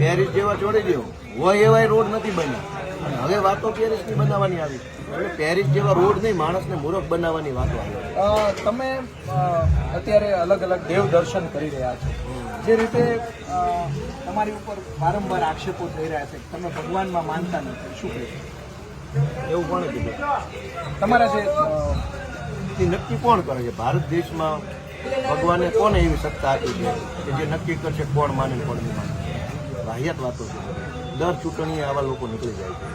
Paris જેવા છોડી દો. હોય એવાય રોડ નથી બન્યા. હવે વાતો પેરિસની બનાવવાની આવી. એટલે પેરિસ જેવા રોડ નહીં માણસને મૂરખ બનાવવાની વાતો આવી. તમે અત્યારે અલગ અલગ દેવ દર્શન કરી રહ્યા છો. જે રીતે તમારી ઉપર વારંવાર આક્ષેપો થઈ રહ્યા છે તમે ભગવાનમાં માનતા નથી. શું કહેશો એવું કોણે કીધું? તમારા જે એ નક્કી કોણ કરે છે? ભારત દેશમાં ભગવાને કોને એવી સત્તા આપી છે કે જે નક્કી કરશે કોણ માને કોણ નહીં માને? વાહિયાત વાતો છે. દર ચૂંટણીએ આવા લોકો નીકળી જાય છે.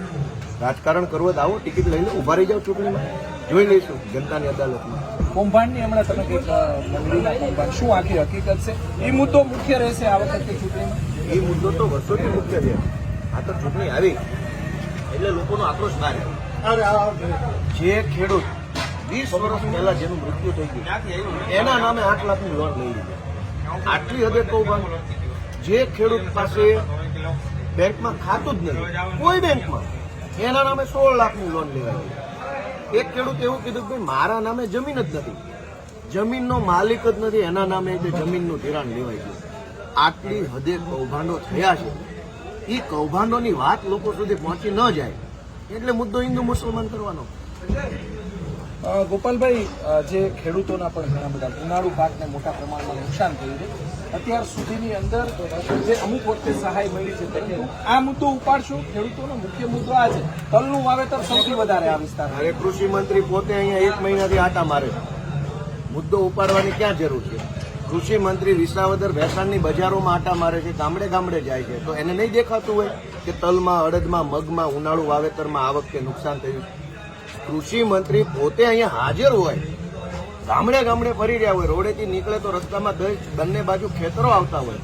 રાજકારણ કરવો તો આવો ટિકિટ લઈ લો ઊભા રહી જાઓ ચૂંટણીમાં. જોઈ લઈશું જનતાની અદાલતમાં. કૌભાંડની હમણાં તમે કંઈક મંડળીના કૌભાંડ શું આખી હકીકત છે? એ મુદ્દો મુખ્ય રહેશે આ વખતે ચૂંટણીમાં? એ મુદ્દો તો વર્ષોથી મુખ્ય છે. આ તો ચૂંટણી આવી. એટલે લોકોનો આક્રોશ બહાર. જે ખેડૂત વીસ વર્ષ પહેલા જેનું મૃત્યુ થઈ ગયું એના નામે આઠ લાખની લોન લઈ લીધી. આટલી હદે કૌભાંડ જે ખેડૂત પાસે બેંકમાં ખાતું જ નથી કોઈ બેંકમાં, એના નામે સોળ લાખની લોન લેવાય એક ખેડૂત એવું કીધું કે મારા નામે જમીન જ નથી. જમીનનો માલિક જ નથી, એના નામે જે જમીનનું ધિરાણ લેવાય છે આટલી હદે કૌભાંડો થયા છે. એ કૌભાંડોની વાત લોકો સુધી પહોંચી ન જાય. એટલે મુદ્દો હિન્દુ મુસલમાન કરવાનો. ગોપાલભાઈ જે ખેડૂતોના પણ ઘણા બધા ઉનાળુ પાકને મોટા પ્રમાણમાં નુકસાન થયું છે, અત્યાર સુધીની અંદર જે અમુક વખતે સહાય મળી છે તે આ મુદ્દો ઉપાડશો? ખેડૂતોનો મુખ્ય મુદ્દો આ છે. તલનું વાવેતર સૌથી વધારે આ વિસ્તારમાં. અરે, કૃષિ મંત્રી પોતે અહીંયા એક મહિનાથી આટા મારે. મુદ્દો ઉપાડવાની ક્યાં જરૂર છે? કૃષિ મંત્રી વિસાવદર ભેસાણની બજારોમાં આટા મારે છે, ગામડે ગામડે જાય છે. તો એને નહીં દેખાતું હોય કે તલમાં, અડદમાં, મગમાં ઉનાળુ વાવેતરમાં આ વખતે નુકસાન થયું કૃષિ મંત્રી પોતે અહીંયા હાજર હોય ગામડે ગામડે ફરી રહ્યા હોય રોડેથી નીકળે તો રસ્તામાં બંને બાજુ ખેતરો આવતા હોય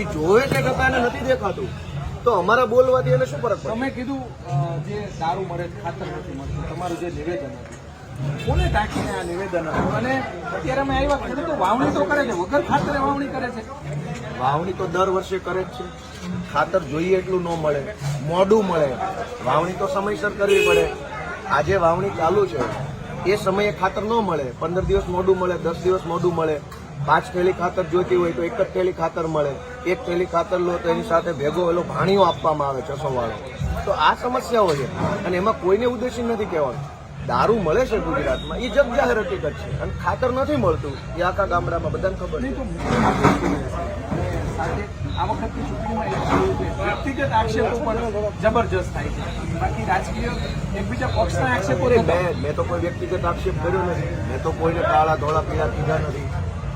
એ જોવે છે છતાં એને નથી દેખાતું? તો અમારા બોલવાથી એને શું ફરક પડે? તમે કીધું જે દારૂ મળે ખાતર નથી મળતું તમારું જે નિવેદન હતું. કોને ટાંકીને આ નિવેદન હતું? અને અત્યારે અમે આવ્યા ખેડૂતો વાવણી તો કરે છે વગર ખાતરે વાવણી કરે છે. વાવણી તો દર વર્ષે કરે જ છે. ખાતર જોઈએ એટલું ન મળે મોડું મળે. વાવણી તો સમયસર કરવી પડે. આજે વાવણી ચાલુ છે. એ સમયે ખાતર ન મળે. પંદર દિવસ મોડું મળે, દસ દિવસ મોડું મળે. પાંચ થેલી ખાતર જોઈતી હોય તો એક જ થેલી ખાતર મળે. એક થેલી ખાતર લો તો એની સાથે ભેગો એલો ભાણીઓ આપવામાં આવે છસો વાળો તો આ સમસ્યાઓ છે. અને એમાં કોઈને ઉદ્દેશી નથી કહેવાનું. દારૂ મળે છે ગુજરાતમાં. એ જગ જાહેર હકીકત છે. અને ખાતર નથી મળતું. એ આખા ગામડામાં બધાને ખબર છે. આ વખતની ચૂંટણીમાં એવું થયું છે વ્યક્તિગત આક્ષેપો પણ જબરજસ્ત થાય છે. બાકી રાજકીય એકબીજા પક્ષના આક્ષેપો મેં મેં તો કોઈ વ્યક્તિગત આક્ષેપ કર્યો નથી. મેં તો કોઈને કાળા ધોળા પીળા કીધા નથી.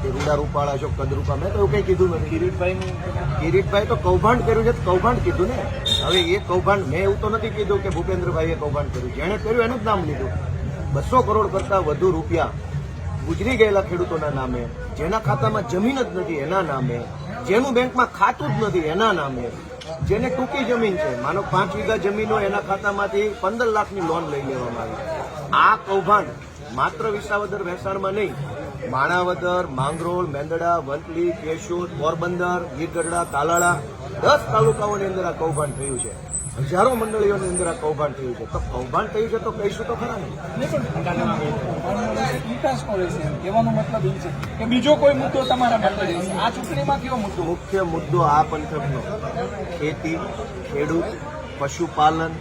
કે રૂડા રૂપાળા છો કદરૂપા મેં તો એવું કંઈ કીધું નથી. કિરીટભાઈ કિરીટભાઈ તો કૌભાંડ કર્યું છે કૌભાંડ કીધું ને. હવે એ કૌભાંડ મેં એવું તો નથી કીધું કે ભૂપેન્દ્રભાઈએ કૌભાંડ કર્યું. જેણે કર્યું એનું જ નામ લીધું. બસો કરોડ કરતાં વધુ રૂપિયા ગુજરી ગયેલા ખેડૂતોના નામે. જેના ખાતામાં જમીન જ નથી, એના નામે. જેનું બેંકમાં ખાતું જ નથી, એના નામે. જેને ટૂંકી જમીન છે. માનો પાંચ વીઘા જમીન એના ખાતામાંથી પંદર લાખની લોન લઈ લેવામાં આવી. આ કૌભાંડ માત્ર વિસાવદર વેસાણમાં નહીં, માણાવદર, માંગરોળ, મેંદડા વંટલી કેશોદ, પોરબંદર, ગીરગઢડા, તાલાળા, દસ તાલુકાઓની અંદર આ કૌભાંડ થયું છે. હજારો મંડળીઓની અંદર આ કૌભાંડ થયું છે. તો કૌભાંડ થયું છે તો કહીશું તો ખરા નહીં પણ વિકાસ નો રહેશે એમ. કહેવાનો મતલબ એ છે કે બીજો કોઈ મુદ્દો તમારા માટે આ ચૂંટણીમાં કેવો મુદ્દો? મુખ્ય મુદ્દો આ પંથકનો. ખેતી ખેડૂત પશુપાલન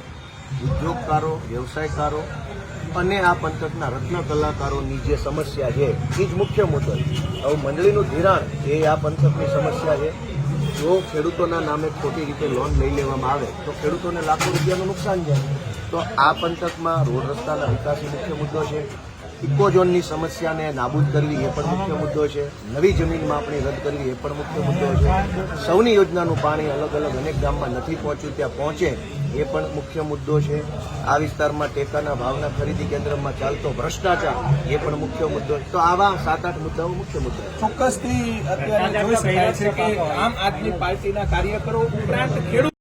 ઉદ્યોગકારો વ્યવસાયકારો અને આ પંથકના રત્ન કલાકારોની જે સમસ્યા છે એ જ મુખ્ય મુદ્દો છે. હવે મંડળીનું ધિરાણ એ આ પંથકની સમસ્યા છે. જો ખેડૂતોના નામે ખોટી રીતે લોન લઈ લેવામાં આવે, તો ખેડૂતોને લાખો રૂપિયાનું નુકસાન જાય. તો આ પંથકમાં રોડ રસ્તાના વિકાસ મુખ્ય મુદ્દો છે. ઇકોઝોનની સમસ્યાને નાબૂદ કરવી એ પણ મુખ્ય મુદ્દો છે. નવી જમીન માપણી રદ કરવી એ પણ મુખ્ય મુદ્દો છે. સૌની યોજનાનું પાણી અલગ અલગ અનેક ગામમાં નથી પહોંચ્યું, ત્યાં પહોંચે એ પણ મુખ્ય મુદ્દો છે. આ વિસ્તારમાં ટેકાના ભાવના ખરીદી કેન્દ્રમાં ચાલતો ભ્રષ્ટાચાર એ પણ મુખ્ય મુદ્દો છે. તો આવા સાત આઠ મુદ્દાઓ મુખ્ય મુદ્દો ચોક્કસથી આમ આદમી પાર્ટીના કાર્યકરો ઉપરાંત ખેડૂત